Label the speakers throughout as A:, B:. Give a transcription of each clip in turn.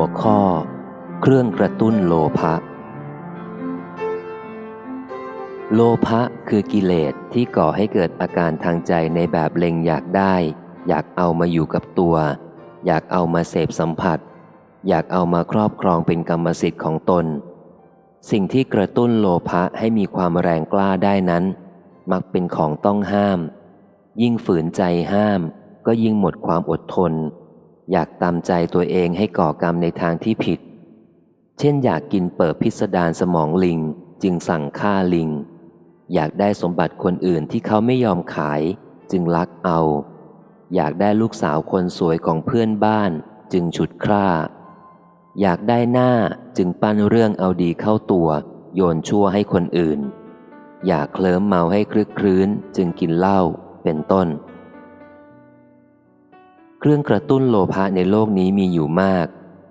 A: หัวข้อ เครื่องกระตุ้นโลภะ โลภะคือกิเลสที่ก่อให้เกิดอาการทางใจในแบบเล็งอยากได้ อยากเอามาอยู่กับตัว อยากเอามาเสพสัมผัส อยากเอามาครอบครองเป็นกรรมสิทธิ์ของตน สิ่งที่กระตุ้นโลภะให้มีความแรงกล้าได้นั้น มักเป็นของต้องห้าม ยิ่งฝืนใจห้าม ก็ยิ่งหมดความอดทน อยากตามใจตัวเองให้ก่อกรรมในทางที่ผิด เช่น อยากกินเปิดพิสดารสมองลิงจึงสั่งฆ่าลิง อยากได้สมบัติคนอื่นที่เขาไม่ยอมขาย จึงลักเอา อยากได้ลูกสาวคนสวยของเพื่อนบ้าน จึงฉุดคร่า อยากได้หน้าจึงปั้นเรื่องเอาดีเข้าตัว โยนชั่วให้คนอื่น อยากเคลิ้มเมาให้คลึกครื้นจึงกินเหล้าเป็นต้น เครื่องกระตุ้นโลภะในโลกนี้มีอยู่มาก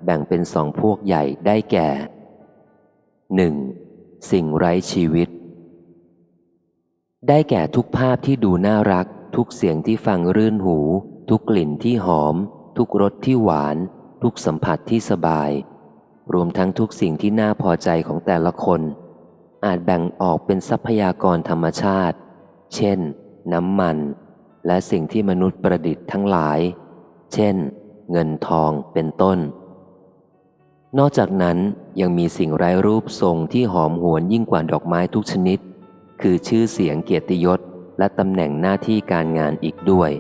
A: แบ่งเป็นสองพวกใหญ่ได้แก่ 1. สิ่งไร้ชีวิต ได้แก่ทุกภาพที่ดูน่ารัก ทุกเสียงที่ฟังรื่นหู ทุกกลิ่นที่หอม ทุกรสที่หวาน ทุกสัมผัสที่สบาย รวมทั้งทุกสิ่งที่น่าพอใจของแต่ละคน อาจแบ่งออกเป็นทรัพยากรธรรมชาติ เช่น น้ำมัน และสิ่งที่มนุษย์ประดิษฐ์ทั้งหลาย เช่น เงินทองเป็นต้น นอกจากนั้นยังมีสิ่งไร้รูปทรงที่หอมหวนยิ่งกว่าดอกไม้ทุกชนิด คือชื่อเสียงเกียรติยศและตำแหน่งหน้าที่การงานอีกด้วย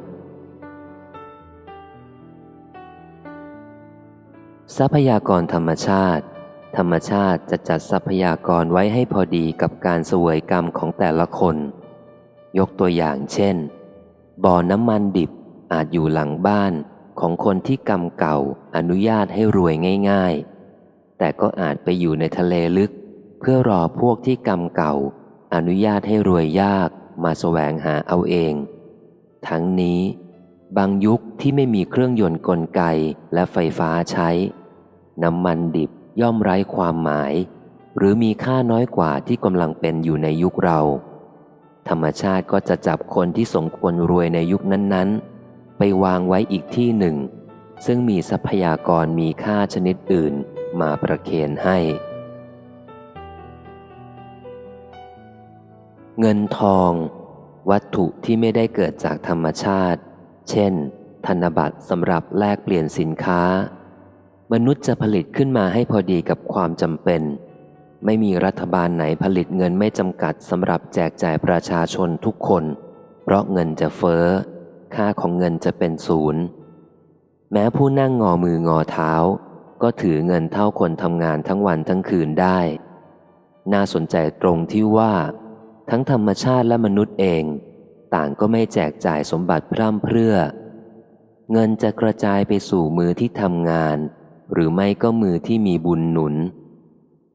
A: ทรัพยากรธรรมชาติ ธรรมชาติจะจัดทรัพยากรไว้ให้พอดีกับการเสวยกรรมของแต่ละคน ยกตัวอย่างเช่น บ่อน้ำมันดิบอาจอยู่หลังบ้าน ของคนที่กรรมเก่าอนุญาตให้รวยง่าย ๆ แต่ก็อาจไปอยู่ในทะเลลึก เพื่อรอพวกที่กรรมเก่า อนุญาตให้รวยยากมาแสวงหาเอาเอง ทั้งนี้ บางยุคที่ไม่มีเครื่องยนต์กลไกและไฟฟ้าใช้ น้ำมันดิบย่อมไร้ความหมาย หรือมีค่าน้อยกว่าที่กำลังเป็นอยู่ในยุคเรา ธรรมชาติก็จะจับคนที่สมควรรวยในยุคนั้นๆ ไปวางไว้อีกที่หนึ่ง ซึ่งมีทรัพยากรมีค่าชนิดอื่นมาประเคนให้ เงินทอง วัตถุที่ไม่ได้เกิดจากธรรมชาติ เช่น ธนบัตรสำหรับแลกเปลี่ยนสินค้า มนุษย์จะผลิตขึ้นมาให้พอดีกับความจำเป็น ไม่มีรัฐบาลไหนผลิตเงินไม่จำกัดสำหรับแจกจ่ายประชาชนทุกคน เพราะเงินจะเฟ้อ ค่าของเงินจะเป็นศูนย์ แม้ผู้นั่งงอมืองอเท้า ก็ถือเงินเท่าคนทำงานทั้งวันทั้งคืนได้ น่าสนใจตรงที่ว่า ทั้งธรรมชาติและมนุษย์เอง ต่างก็ไม่แจกจ่ายสมบัติพร่ำเพรื่อ เงินจะกระจายไปสู่มือที่ทำงาน หรือไม่ก็มือที่มีบุญหนุน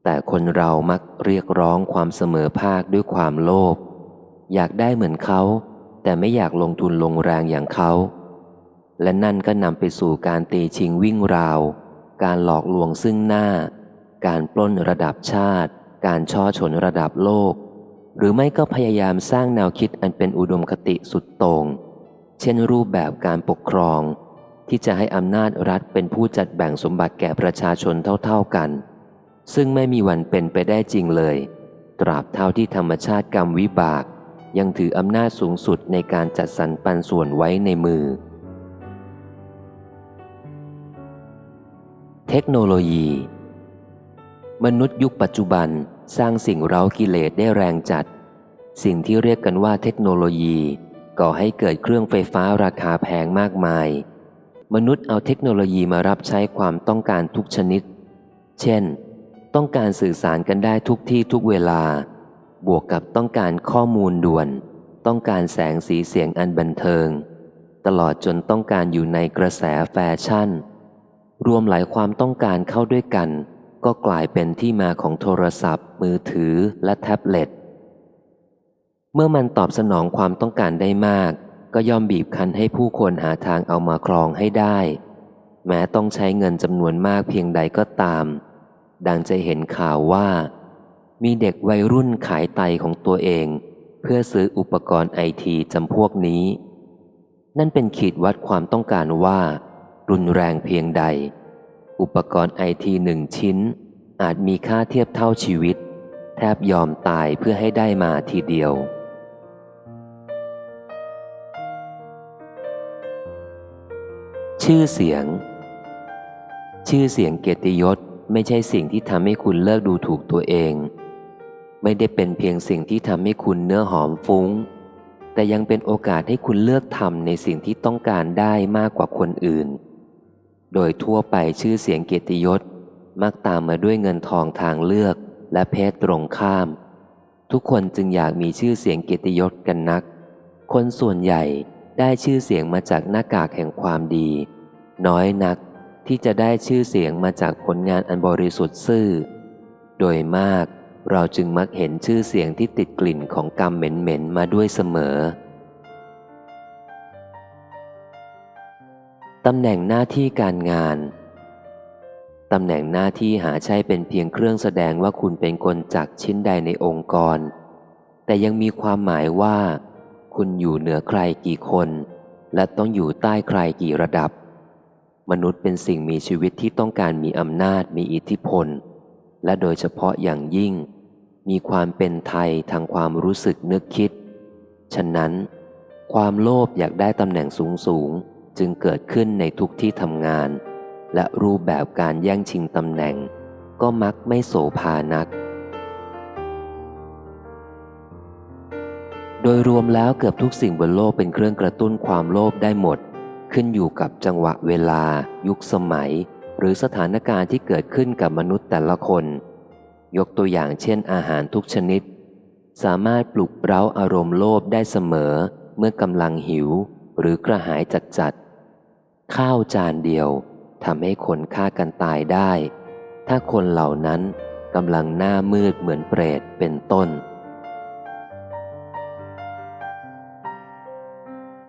A: แต่คนเรามักเรียกร้องความเสมอภาคด้วยความโลภอยากได้เหมือนเขา แต่ไม่อยากลงทุนลงแรงอย่างเขา และนั่นก็นำไปสู่การตีชิงวิ่งราว การหลอกลวงซึ่งหน้า การปล้นระดับชาติ การช่อฉนระดับโลก หรือไม่ก็พยายามสร้างแนวคิดอันเป็นอุดมคติสุดโต่ง เช่นรูปแบบการปกครอง ที่จะให้อำนาจรัฐเป็นผู้จัดแบ่งสมบัติแก่ประชาชนเท่าๆกัน ซึ่งไม่มีวันเป็นไปได้จริงเลย ตราบเท่าที่ธรรมชาติกรรมวิบาก ยังถืออำนาจสูงสุดในการจัดสรรปันส่วนไว้ในมือ เทคโนโลยี มนุษย์ยุคปัจจุบันสร้างสิ่งเร้ากิเลสได้แรงจัด สิ่งที่เรียกกันว่าเทคโนโลยีก่อให้เกิดเครื่องไฟฟ้าราคาแพงมากมาย มนุษย์เอาเทคโนโลยีมารับใช้ความต้องการทุกชนิด เช่น ต้องการสื่อสารกันได้ทุกที่ทุกเวลา บวกกับต้องการข้อมูลด่วน ต้องการแสงสีเสียงอันบันเทิง ตลอดจนต้องการอยู่ในกระแสแฟชั่น รวมหลายความต้องการเข้าด้วยกัน ก็กลายเป็นที่มาของโทรศัพท์ มือถือและแท็บเล็ต เมื่อมันตอบสนองความต้องการได้มาก ก็ย่อมบีบคั้นให้ผู้คนหาทางเอามาครองให้ได้ แม้ต้องใช้เงินจำนวนมากเพียงใดก็ตาม ดังจะเห็นข่าวว่า มีเด็กวัยรุ่นขายไตของตัวเอง เพื่อซื้ออุปกรณ์ไอทีจำพวกนี้ นั่นเป็นขีดวัดความต้องการว่า รุนแรงเพียงใด อุปกรณ์ไอทีหนึ่งชิ้น อาจมีค่าเทียบเท่าชีวิต แทบยอมตายเพื่อให้ได้มาทีเดียว ชื่อเสียง ชื่อเสียงเกียรติยศไม่ใช่สิ่งที่ทำให้คุณเลิกดูถูกตัวเอง ไม่ได้เป็นเพียงสิ่งที่ทำให้คุณเนื้อหอมฟุ้ง แต่ยังเป็นโอกาสให้คุณเลือกทำในสิ่งที่ต้องการได้มากกว่าคนอื่น โดยทั่วไปชื่อเสียงเกียรติยศ มักตามมาด้วยเงินทองทางเลือกและเพศตรงข้าม ทุกคนจึงอยากมีชื่อเสียงเกียรติยศกันนัก คนส่วนใหญ่ได้ชื่อเสียงมาจากหน้ากากแห่งความดี น้อยนักที่จะได้ชื่อเสียงมาจากผลงานอันบริสุทธิ์ซื่อ โดยมาก เราจึงมักเห็นชื่อเสียงที่ติดกลิ่นของกรรมเหม็นๆมาด้วยเสมอ ตำแหน่งหน้าที่การงาน ตำแหน่งหน้าที่หาใช่เป็นเพียงเครื่องแสดงว่าคุณเป็นคนจากชิ้นใดในองค์กร แต่ยังมีความหมายว่า คุณอยู่เหนือใครกี่คน และต้องอยู่ใต้ใครกี่ระดับ มนุษย์เป็นสิ่งมีชีวิตที่ต้องการมีอำนาจมีอิทธิพล และโดยเฉพาะอย่างยิ่ง มีความเป็นไทยทางความรู้สึกนึกคิด ฉะนั้น ความโลภอยากได้ตำแหน่งสูงสูงๆจึงเกิดขึ้นในทุกที่ทำงาน และรูปแบบการแย่งชิงตำแหน่ง ก็มักไม่โสภานัก โดยรวมแล้วเกือบทุกสิ่งบนโลกเป็นเครื่องกระตุ้นความโลภได้หมด ขึ้นอยู่กับจังหวะเวลา ยุคสมัย หรือสถานการณ์ที่เกิดขึ้นกับมนุษย์แต่ละคน ยกตัวอย่างเช่นอาหารทุกชนิด สามารถปลุกเร้าอารมณ์โลภได้เสมอเมื่อกำลังหิวหรือกระหายจัดจัดๆข้าวจานเดียวทำให้คนฆ่ากันตายได้ ถ้าคนเหล่านั้นกำลังหน้ามืดเหมือนเปรตเป็นต้น